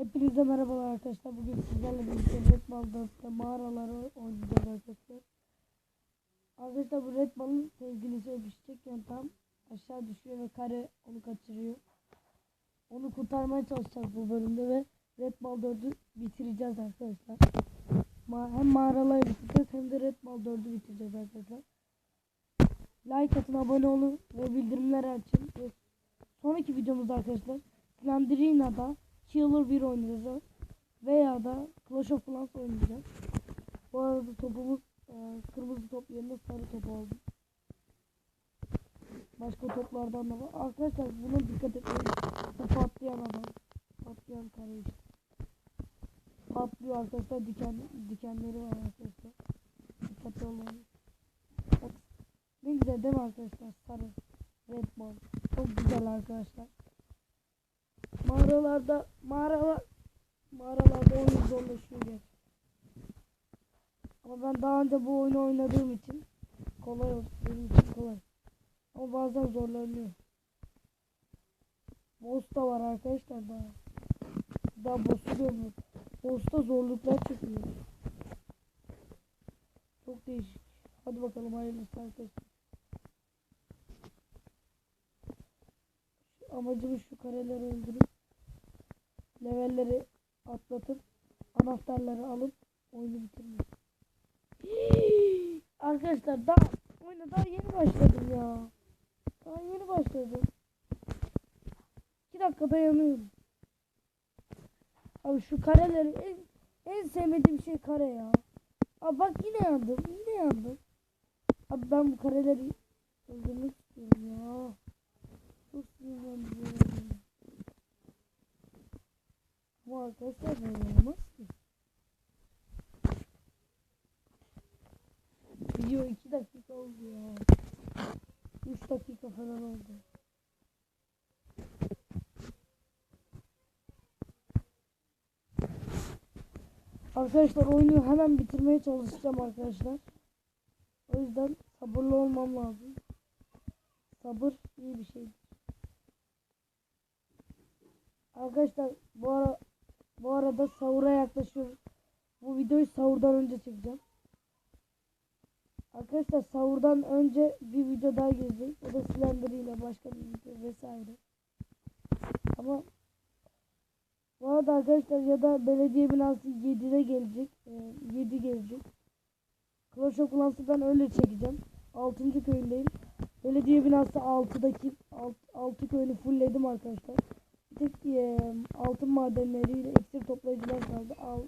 Hepinize merhabalar arkadaşlar. Bugün sizlerle birlikte Red Ball 4'te mağaraları oynayacağız arkadaşlar. Arkadaşlar bu Red Ball'ın sevgilisi öpüşecek yöntem aşağı düşüyor ve kare onu kaçırıyor. Onu kurtarmaya çalışacağız bu bölümde ve Red Ball 4'ü bitireceğiz arkadaşlar. Ma hem mağaraları bitireceğiz hem de Red Ball 4'ü bitireceğiz arkadaşlar. Like atın, abone olun ve bildirimleri açın. Ve sonraki videomuzda arkadaşlar Slenderina'da Killer 1 oynayacağız. Veya da Clash of Clans oynayacağız. Bu arada topumuz e, kırmızı top yerine sarı top oldu. Başka toplardan da var. Arkadaşlar buna dikkat etmeyin. Bu patlayan adam. Patlayan kare işte. Patlıyor arkadaşlar. Diken, dikenleri var arkadaşlar. Dikkatli olun. Bak, ne güzel değil mi arkadaşlar? Sarı. Red ball. Çok güzel arkadaşlar. Mağaralarda mağaralar mağaralarda oyun zorlaşıyor. Ama ben daha önce bu oyunu oynadığım için kolay oldu. Benim için kolay. Ama bazen zorlanıyor. Boss da var arkadaşlar daha. Daha boss'u görmüyorum. Boss'ta zorluklar çıkıyor. Çok değişik. Hadi bakalım hayırlısı arkadaşlar. Amacımız şu kareleri öldürüp levelleri atlatıp anahtarları alıp oyunu bitirmek. Arkadaşlar daha oyuna daha yeni başladım ya. Daha yeni başladım. 2 dakikada yanıyorum. Abi şu kareleri en, en sevmediğim şey kare ya. Abi bak yine yandım. Yine yandım. Abi ben bu kareleri öldürmek istiyorum ya. Çok sinirlendim. Ama arkadaşlar olmaz ki. Video 2 dakika oldu ya. 3 dakika falan oldu. Arkadaşlar oyunu hemen bitirmeye çalışacağım arkadaşlar. O yüzden sabırlı olmam lazım. Sabır iyi bir şeydir. Arkadaşlar bu ara bu arada sahura yaklaşıyoruz. Bu videoyu sahurdan önce çekeceğim. Arkadaşlar sahurdan önce bir video daha gelecek. O da Slender ile başka bir video vesaire. Ama bu arada arkadaşlar ya da belediye binası 7'de gelecek. Ee, 7 gelecek. Clash of Clans'ı ben öyle çekeceğim. 6. köyündeyim. Belediye binası 6'daki 6, 6 köyünü fullledim arkadaşlar. Tek e, altın madenleriyle iksir toplayıcılar kaldı. Al.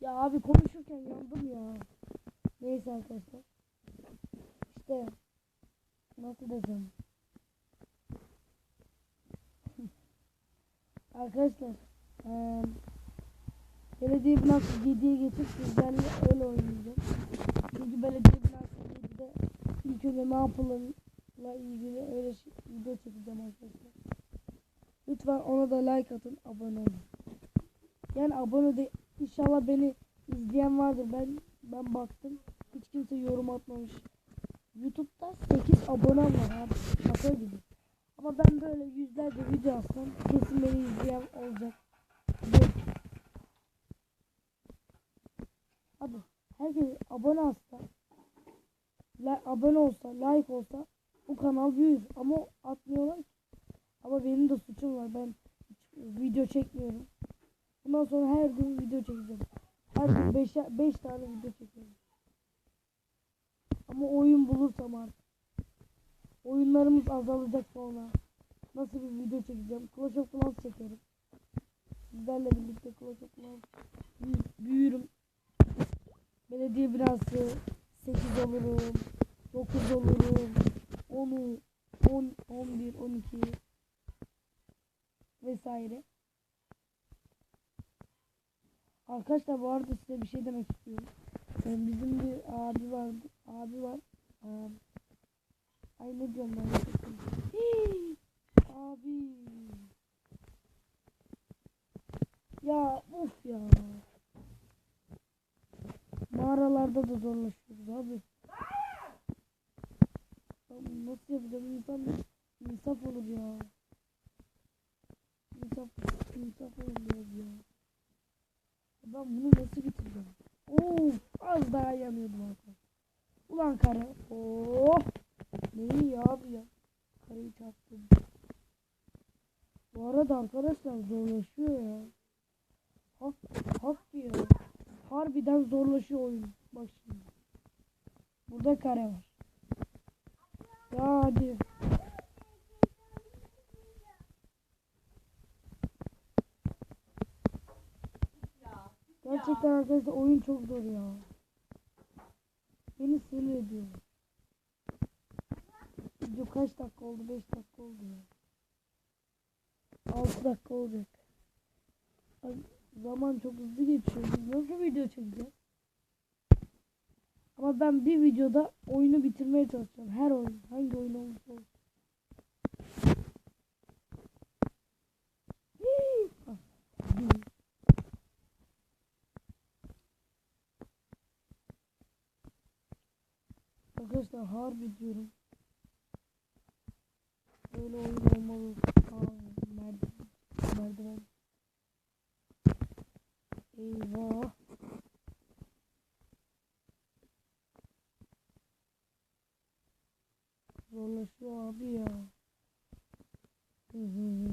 Ya abi konuşurken yandım ya. Neyse arkadaşlar. İşte nasıl desem. arkadaşlar eee belediye binası 7'ye geçip sizlerle öyle oynayacağım. Çünkü belediye binası 7'de ilk önce ne yapılırla ilgili öyle şey, video çekeceğim arkadaşlar. Lütfen ona da like atın, abone olun. Yani abone de inşallah beni izleyen vardır. Ben ben baktım. Hiç kimse yorum atmamış. YouTube'da 8 abonem var abi. Şaka gibi. Ama ben böyle yüzlerce video atsam kesin beni izleyen olacak. Yok. Abi herkes abone olsa abone olsa like olsa bu kanal büyür ama atmıyorlar ki. Ama benim de suçum var. Ben video çekmiyorum. Bundan sonra her gün video çekeceğim. Her gün 5 5 tane video çekiyorum. Ama oyun bulursam artık. Oyunlarımız azalacak sonra. Nasıl bir video çekeceğim? Clash of Clans çekerim. Sizlerle birlikte Clash of Clans büyü- büyürüm. Belediye binası 8 olurum. 9 olurum. 10'u 10 11 12 vesaire. Arkadaşlar bu arada size bir şey demek istiyorum. Ee, Bizim bir abi vardı. Abi var. Ee, Ay ne diyorum ben? Hii, abi. Ya uf ya. Mağaralarda da zorlaşıyoruz abi. Abi Nasıl yapacağım insan insaf olur ya. İnsaf, insaf biraz ya. Ben bunu nasıl bitireceğim? Of az daha yanıyordum arkadaşlar. Ulan kare. Oh. Ne iyi abi ya. Kareyi çarptım. Bu arada arkadaşlar zorlaşıyor ya. Hak, hak ya. Harbiden zorlaşıyor oyun. Bak şimdi. Burada kare var. Ya hadi. Gerçekten arkadaşlar oyun çok zor ya. Beni sinir ediyor. Video kaç dakika oldu? 5 dakika oldu ya. 6 dakika olacak. Zaman çok hızlı geçiyor. Biz nasıl video çekeceğiz? Ama ben bir videoda oyunu bitirmeye çalışacağım. Her oyun. Hangi oyun olursa olsun. Hii! Ah, hii. Arkadaşlar harbi diyorum. Böyle oyun olmalı. Aa, merdiven. Merdiven. Eyvah. Zorlaşıyor abi ya. Hı hı hı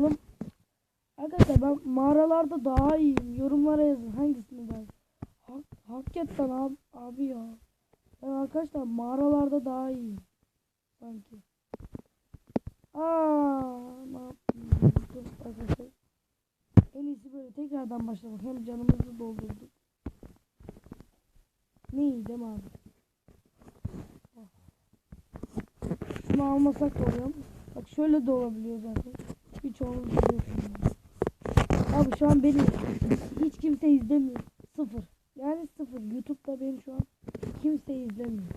hı. Ben mağaralarda daha iyiyim. Yorumlara yazın hangisini ben. Hak, hakikaten abi, abi ya. Ben arkadaşlar mağaralarda daha iyiyim. Sanki. Aa, ne yapayım? Dur arkadaşlar. En iyisi böyle tekrardan başlamak. Hem canımızı doldurduk. Ne iyi değil mi abi? Şunu almasak da oluyor? Bak şöyle de olabiliyor zaten. Birçoğunuz biliyorsunuz. Abi şu an beni hiç kimse izlemiyor. Sıfır. Yani sıfır. Youtube'da beni şu an kimse izlemiyor.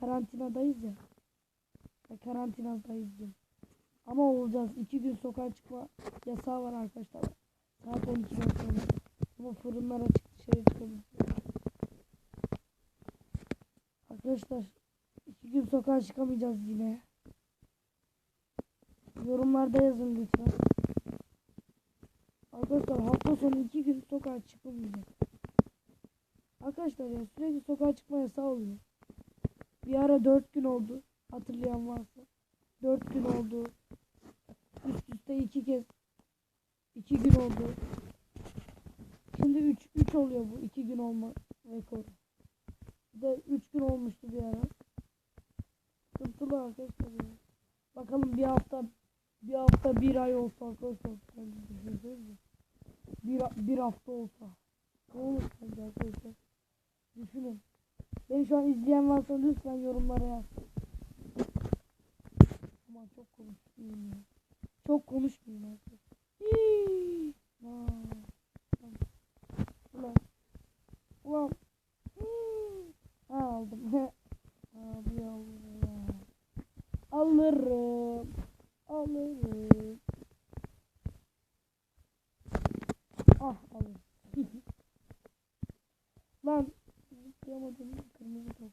Karantinadayız ya. ya karantinadayız diyorum. Ama olacağız. İki gün sokağa çıkma yasağı var arkadaşlar. Saat 12'den sonra. Ama fırınlar açık dışarı çıkabiliriz. Arkadaşlar iki gün sokağa çıkamayacağız yine. Yorumlarda yazın lütfen. Arkadaşlar hafta sonu iki gün sokağa çıkılmayacak. Arkadaşlar ya sürekli sokağa çıkma yasağı oluyor. Bir ara dört gün oldu. Hatırlayan varsa. Dört gün oldu. Üst üste iki kez. iki gün oldu. Şimdi üç, üç oluyor bu iki gün olma rekoru. Bir de üç gün olmuştu bir ara. Sıkıntılı arkadaşlar ya. Bakalım bir hafta bir hafta bir ay olsa arkadaşlar. Bir, bir hafta olsa. Ne olur sence arkadaşlar? Düşünün. Beni şu an izleyen varsa lütfen yorumlara yaz. Aman çok konuşmayayım ya. Çok konuşmayayım arkadaşlar. Hii. Aa, Ulan. Ulan. Ulan. Hii. Ha aldım. Abi Allah. Alırım. Alırım. Ah alırım. Lan zıplayamadım. Kırmızı top.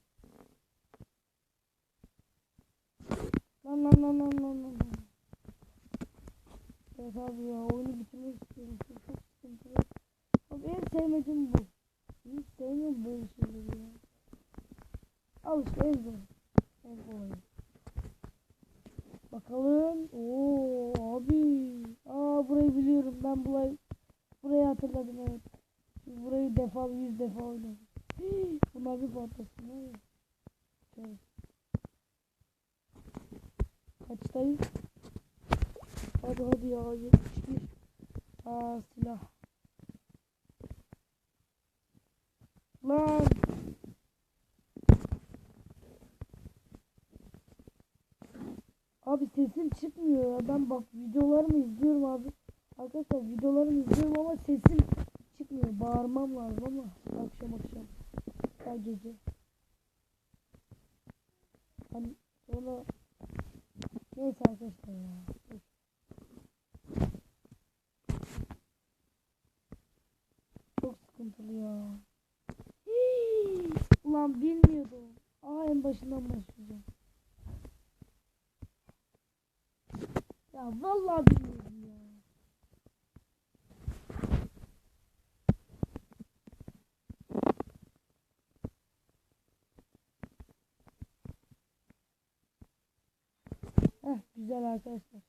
Lan lan. lan. Evet abi ya oyunu bitirmek istiyorum. Çok, çok sıkıntılı. Abi en sevmediğim bu. Hiç sevmiyorum böyle şeyleri ya. Al işte en zor. En kolay. Bakalım. Oo abi. Aa burayı biliyorum. Ben burayı burayı hatırladım evet. Biz burayı defa yüz defa oynadık. Hii, Bunlar bir patlasın. Evet. Kaçtayız? Hadi hadi ya 71. Aa silah. Lan. Abi sesim çıkmıyor ya. Ben bak videolarımı izliyorum abi. Arkadaşlar videolarımı izliyorum ama sesim çıkmıyor. Bağırmam lazım ama akşam akşam. Ya gece. Hani sonra neyse arkadaşlar ya. Çok sıkıntılı ya. Hii, ulan bilmiyordum. Aa en başından başlayacağım. Ya vallahi bilmiyorum güzel arkadaşlar.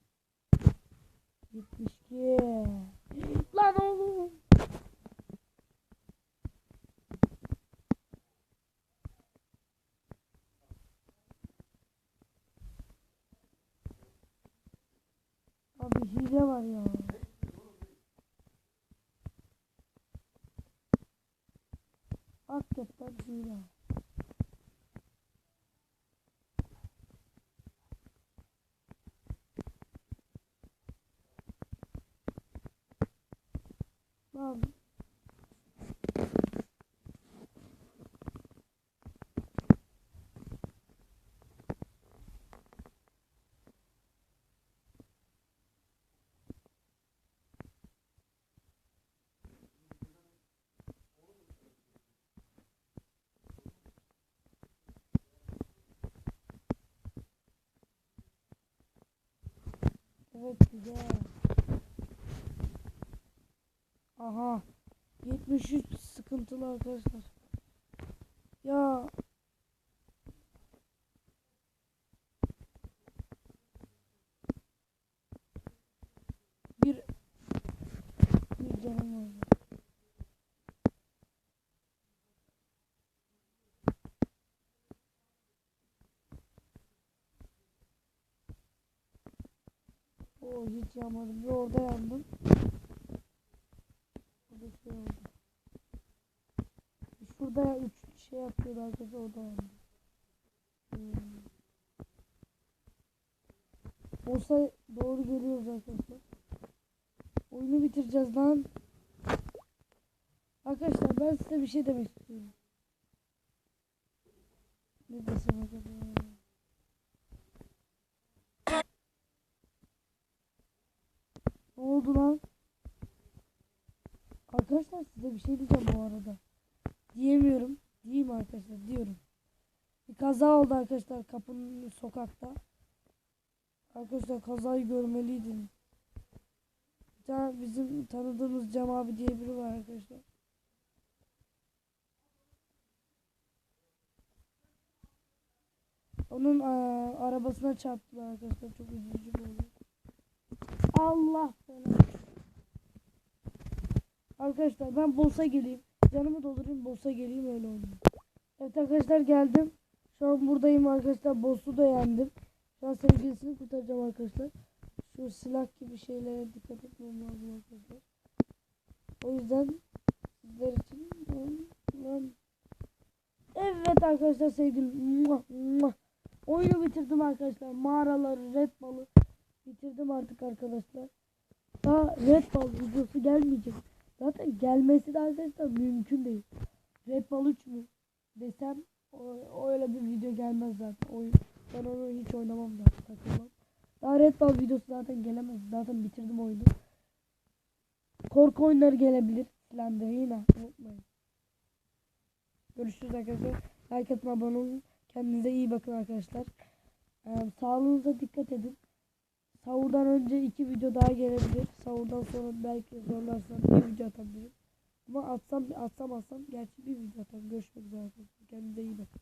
72. Lan oğlum. Abi hile var ya. Hakikaten hile. Lan Evet güzel. Aha. 73 sıkıntılı arkadaşlar. Ya bir bir canım var. O hiç yanmadım. Bir orada yandım. Burada şey oldu. Şurada üç şey yapıyordu arkadaşlar orada yandım. Hmm. Olsa doğru geliyoruz arkadaşlar. Oyunu bitireceğiz lan. Arkadaşlar ben size bir şey demek istiyorum. Ne desem acaba? Ne oldu lan? Arkadaşlar size bir şey diyeceğim bu arada. Diyemiyorum. Diyeyim arkadaşlar diyorum. Bir kaza oldu arkadaşlar kapının sokakta. Arkadaşlar kazayı görmeliydin. Bir bizim tanıdığımız Cem abi diye biri var arkadaşlar. Onun arabasına çarptılar arkadaşlar. Çok üzücü bir olay. Allah belanı. Arkadaşlar ben boss'a geleyim. Canımı doldurayım boss'a geleyim öyle oynayayım. Evet arkadaşlar geldim. Şu an buradayım arkadaşlar. Boss'u da yendim. Şu an sevgilisini kurtaracağım arkadaşlar. Şu silah gibi şeylere dikkat etmem lazım arkadaşlar. O yüzden sizler için lan Evet arkadaşlar sevgilim. Muah, muah. Oyunu bitirdim arkadaşlar. Mağaraları, red balı bitirdim artık arkadaşlar. Daha red ball videosu gelmeyecek. Zaten gelmesi de arkadaşlar mümkün değil. Red ball 3 mü desem o, öyle bir video gelmez zaten. Oyun, ben onu hiç oynamam zaten. takılmam. Daha red ball videosu zaten gelemez. Zaten bitirdim oyunu. Korku oyunları gelebilir. Slender yine unutmayın. Görüşürüz arkadaşlar. Herkese abone olun. Kendinize iyi bakın arkadaşlar. Ee, sağlığınıza dikkat edin. Sahurdan önce iki video daha gelebilir. Sahurdan sonra belki zorlarsam bir video atabilirim. Ama atsam atsam atsam gerçi bir video atarım. Görüşmek üzere. Kendinize iyi bakın.